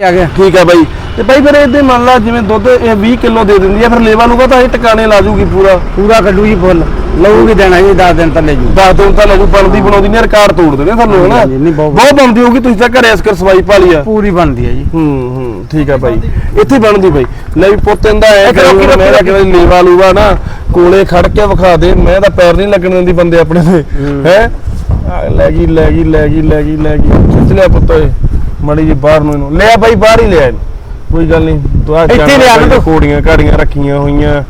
ਆ ਗਿਆ। ਠੀਕ ਆ ਬਾਈ। ਤੇ ਬਾਈ ਫਿਰ ਇਹਦੇ ਮੰਨ ਲਾ ਜਿਵੇਂ ਦੁੱਧ ਇਹ 20 ਕਿਲੋ ਦੇ ਦਿੰਦੀ ਆ ਫਿਰ ਲੇਵਾ ਲੂਗਾ ਤਾਂ ਇਹ ਟਿਕਾਣੇ ਲਾ ਜੂਗੀ ਪੂਰਾ? ਪੂਰਾ ਕੱਢੂ ਜੀ ਫੁੱਲ। ਲਊ ਵੀ ਦੇਣਾ ਜੀ 10 ਦਿਨ ਤਾਂ ਲੈ ਜੂ। ਦੱਸ ਦਿਨ ਤਾਂ ਲੱਗੂ ਬਣਦੀ ਬਣਾਉਂਦੀ ਨੇ ਰਿਕਾਰਡ ਤੋੜ ਦੇਣੇ ਤੁਹਾਨੂੰ ਹਨਾ? ਬਹੁਤ- ਬਣਦੀ ਹੋਊਗੀ ਤੁਸੀਂ ਤਾਂ ਘਰੇ ਅਸਕਰ ਸਵਾਈ ਪਾ ਲਈ ਆ। ਪੂਰੀ ਬਣਦੀ ਹੈ ਜੀ। ਹੂੰ ਹੂੰ ਠੀਕ ਆ ਬਾਈ। ਇੱਥੇ ਬਣਦੀ ਬਾਈ। ਲੈ ਵੀ ਪੁੱਤ ਇਹਦਾ ਐ ਇੱਥੇ ਰੋਕੀ, ਰੋਕੀ, ਮੈਂ ਕਿਹਾ ਲੇਵਾ ਲੂਗਾ ਨਾ ਕੋਲੇ ਖੜ ਕੇ ਵਿਖਾ ਦੇ ਮੈਂ ਤਾਂ ਪੈਰ ਨਹੀਂ ਲੱਗਣ ਦਿੰਦੀ ਬੰਦੇ ਆਪਣੇ ਤੇ ਹੈ। ਲੈ ਗਈ ਲੈ ਗਈ ਲੈ ਗਈ ਲੈ ਗਈ ਲੈ ਗਈ। ਖਿੱਚ ਲਿਆ ਪੁੱਤ ਓਏ। ਮੜੀ ਜੀ ਬਾਹਰ ਨੂੰ ਇਹਨੂੰ। ਲਿਆ ਬਾਈ ਬਾਹਰ ਹੀ ਇਹਨੂੰ। ਕੋਈ ਗੱਲ ਨਹੀਂ ਦੁਆ ਇੱਥੇ ਲਿਆ ਨਾ ਤੂੰ। ਕੋੜੀਆਂ ਕਾੜੀਆਂ ਰੱਖੀਆਂ ਹੋਈਆਂ।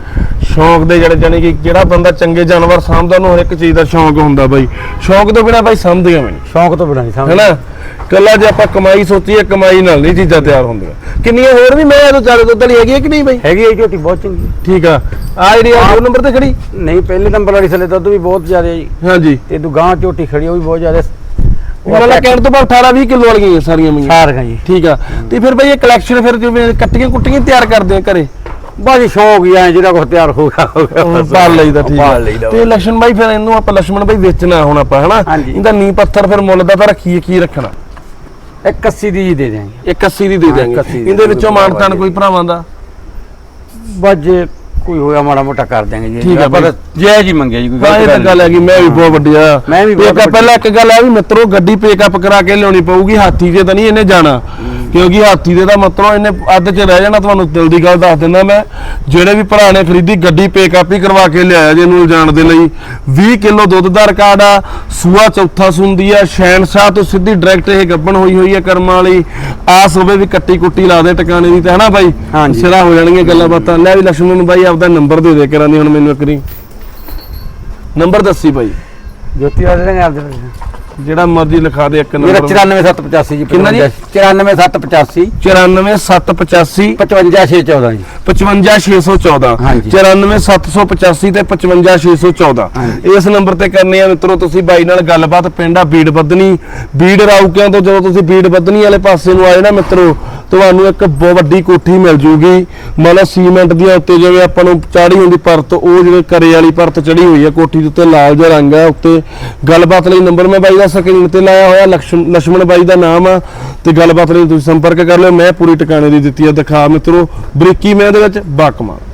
ਸ਼ੌਂਕ ਦੇ ਜਿਹੜੇ ਜਾਨੀ ਕਿ ਜਿਹੜਾ ਬੰਦਾ ਚੰਗੇ ਜਾਨਵਰ ਸਾਂਭਦਾ ਉਹਨੂੰ ਹਰ ਇੱਕ ਚੀਜ਼ ਦਾ ਸ਼ੌਂਕ ਹੁੰਦਾ ਬਾਈ। ਸ਼ੌਂਕ ਤੋਂ ਬਿਨਾ ਬਾਈ ਸਮਝਦੀਆਂ ਮੈਨੂੰ। ਸ਼ੌਂਕ ਤੋਂ ਬਣਾਈ ਸਮਝ ਹੈਨਾ? ਕੱਲਾ ਜੇ ਆਪਾਂ ਕਮਾਈ ਸੋਚੀਏ ਕਮਾਈ ਨਾਲ ਨਹੀਂ ਚੀਜ਼ਾਂ ਤਿਆਰ ਹੁੰਦੀਆਂ। ਕਿੰਨੀਆਂ ਹੋਰ ਵੀ ਮੈਂ ਇਹਨੂੰ ਚਾਰੇ ਦੁੱਧ ਵਾਲੀ ਹੈਗੀ ਹੈ ਕਿ ਨਹੀਂ ਬਾਈ? ਹੈਗੀ ਹੈ ਝੋਟੀ ਬਹੁਤ ਚੰਗੀ। ਠੀਕ ਆ। ਆ ਜਿਹੜੀ ਆ ਦੋ ਨੰਬਰ ਤੇ ਖੜੀ? ਨਹੀਂ ਪਹਿਲੇ ਨੰਬਰ ਵਾਲੀ ਥੱਲੇ ਦੁੱਧ ਵੀ ਬਹੁਤ ਜ਼ਿਆਦਾ ਹੈ ਜੀ। ਹਾਂਜੀ। ਤੇ ਤੂੰ ਗਾਂ ਝੋਟੀ ਖੜੀ ਉਹ ਵੀ ਬਹੁਤ ਜ਼ਿਆਦਾ ਮਤਲਬ ਕਹਿਣ ਤੋਂ ਬਾਅਦ 18 20 ਕਿਲੋ ਵਾਲੀਆਂ ਹੀ ਸਾਰੀਆਂ ਮਈਆਂ ਸਾਰੀਆਂ ਜੀ। ਠੀਕ ਆ। ਤੇ ਫਿਰ ਬਈ ਇਹ ਕਲੈਕਸ਼ਨ ਫਿਰ ਜਿਵੇਂ ਕੱਟੀਆਂ ਕੁੱਟੀਆਂ ਤਿਆਰ ਕਰਦੇ ਆ ਘਰੇ? ਬਾਜੀ ਸ਼ੌਕ ਹੀ ਐ ਜਿਹੜਾ ਕੁਝ ਤਿਆਰ ਹੋ ਗਿਆ ਹੋ ਪਾਲ ਲਈਦਾ ਠੀਕ ਹੈ ਤੇ ਲక్ష్మణ ਬਾਈ ਫਿਰ ਇਹਨੂੰ ਆਪਾਂ ਲక్ష్మణ ਬਾਈ ਵੇਚਣਾ ਹੁਣ ਆਪਾਂ ਹਨਾ? ਇਹਦਾ ਨੀ ਪੱਥਰ ਫਿਰ ਮੁੱਲ ਦਾ ਤਾਂ ਰੱਖੀਏ ਕੀ ਰੱਖਣਾ? 81 ਦੀ ਦੇ ਦੇਾਂਗੇ 81 ਦੀ ਦੇ ਦੇਾਂਗੇ ਇਹਦੇ ਵਿੱਚੋਂ ਮਾਨਤਾਨ ਕੋਈ ਭਰਾਵਾਂ ਦਾ? ਬਾਜੇ ਕੋਈ ਹੋਇਆ ਮਾੜਾ ਮੋਟਾ ਕਰ ਦਿਆਂਗੇ ਜੀ। ਠੀਕ ਆ ਆਪਾਂ। ਤਾਂ ਜੈ ਜੀ ਮੰਗਿਆ ਜੀ ਕੋਈ ਹਾਂ ਇਹ ਤਾਂ ਗੱਲ ਹੈਗੀ ਮੈਂ ਵੀ ਬਹੁਤ ਵੱਡੀ ਆ। ਮੈਂ ਵੀ ਬਹੁਤ। ਪਹਿਲਾਂ ਇੱਕ ਗੱਲ ਆ ਵੀ ਮਿੱਤਰੋ ਗੱਡੀ ਪੇਕਅਪ ਕਰਾ ਕੇ ਲਿਆਉਣੀ ਪਊਗੀ ਹਾਥੀ ਤੇ ਤਾਂ ਨਹੀਂ ਇਹਨੇ ਜਾਣਾ। ਕਿਉਂਕਿ ਹਾਥੀ ਦੇ ਤਾਂ ਮਿੱਤਰੋ ਇਹਨੇ ਅੱਧ ਚ ਰਹਿ ਜਾਣਾ ਤੁਹਾਨੂੰ ਦਿਲ ਦੀ ਗੱਲ ਦੱਸ ਦਿੰਦਾ ਮੈਂ। ਜਿਹੜੇ ਵੀ ਭਰਾ ਨੇ ਖਰੀਦੀ ਗੱਡੀ ਪੇਕਅਪ ਹੀ ਕਰਵਾ ਕੇ ਲਿਆਇਆ ਜੇ ਇਹਨੂੰ ਜਾਣ ਦੇ ਲਈ। 20 ਕਿਲੋ ਦੁੱਧ ਦਾ ਰਿਕਾਰਡ ਆ ਸੂਆ ਚੌਥਾ ਸੁੰਦੀ ਆ ਸ਼ੈਨਸ਼ਾਹ ਤੋਂ ਸਿੱਧੀ ਡਾਇਰੈਕਟ ਇਹ ਗੱਬਣ ਹੋਈ ਹੋਈ ਆ ਕਰਮਾਂ ਵਾਲੀ। ਆਸ ਹੋਵੇ ਵੀ ਕੱਟੀ ਕੁੱਟੀ ਲਾ ਦੇ ਟਿਕਾਣੇ ਦੀ ਤੇ ਹਨਾ ਬਾਈ। ਸਿਰਾ ਹੋ ਜਾਣਗੀਆਂ ਗੱਲਾਂ ਬਾਤਾਂ। ਲੈ ਵੀ ਲక్ష్ਮਣ ਨੂੰ ਬਾਈ ਆਪਦਾ ਨੰਬਰ ਦੇ ਦੇ ਕਰਾਂ ਦੀ ਹੁਣ ਮੈਨੂੰ ਇੱਕ ਨੰਬਰ ਦੱਸੀ ਬਾਈ। ਜੋਤੀ ਵਾਲੇ ਦੇਣਗੇ ਆਪ ਦੇ। ਜਿਹੜਾ ਮਰਜ਼ੀ ਲਿਖਾ ਦੇ ਇੱਕ ਮੇਰਾ ਨੰਬਰ 94785 ਜੀ ਕਿੰਨਾ ਜੀ? 94785 94785 55614 ਜੀ 55614 ਹਾਂਜੀ। 94785 ਤੇ 55614 ਹਾਂਜੀ। ਇਸ ਨੰਬਰ ਤੇ ਕਰਨੀ ਆ ਮਿੱਤਰੋ ਤੁਸੀਂ ਬਾਈ ਨਾਲ ਗੱਲਬਾਤ ਪਿੰਡਾ ਬੀੜ ਬੱਦਨੀ ਬੀੜ ਰਾਉਕਿਆਂ ਤੋਂ ਜਦੋਂ ਤੁਸੀਂ ਬੀੜ ਬੱਦਨੀ ਵਾਲੇ ਪਾਸੇ ਨੂੰ ਆਏ ਨਾ ਮਿੱਤਰੋ ਤੁਹਾਨੂੰ ਇੱਕ ਬਹੁਤ ਵੱਡੀ ਕੋਠੀ ਮਿਲ ਜੂਗੀ। ਮਤਲਬ ਸੀਮੈਂਟ ਦੀਆਂ ਉੱਤੇ ਜਿਵੇਂ ਆਪਾਂ ਨੂੰ ਚਾੜੀ ਹੁੰਦੀ ਪਰਤ, ਉਹ ਜਿਵੇਂ ਕਰੇ ਵਾਲੀ ਪਰਤ ਚੜੀ ਹੋਈ ਹੈ ਕੋਠੀ ਦੇ ਉੱਤੇ ਲਾਲ ਜਿਹਾ ਰੰਗ ਹੈ ਉੱਤੇ ਗੱਲਬਾਤ ਲਈ ਨੰਬਰ ਮੈਂ ਬਾਈ ਦਾ ਸਕਰੀਨ ਤੇ ਲਾਇਆ ਹੋਇਆ ਲక్ష్ਮਣ ਬਾਈ ਦਾ ਨਾਮ ਆ, ਤੇ ਗੱਲਬਾਤ ਲਈ ਤੁਸੀਂ ਸੰਪਰਕ ਕਰ ਲਿਓ, ਮੈਂ ਪੂਰੀ ਟਿਕਾਣੇ ਦੀ ਦਿੱਤੀ ਹੈ ਦਿਖਾ ਮਿੱਤਰੋ, ਬਰੀਕੀ ਮੈਂ ਇਹਦੇ ਵਿੱਚ ਬਾਕਮਾਨ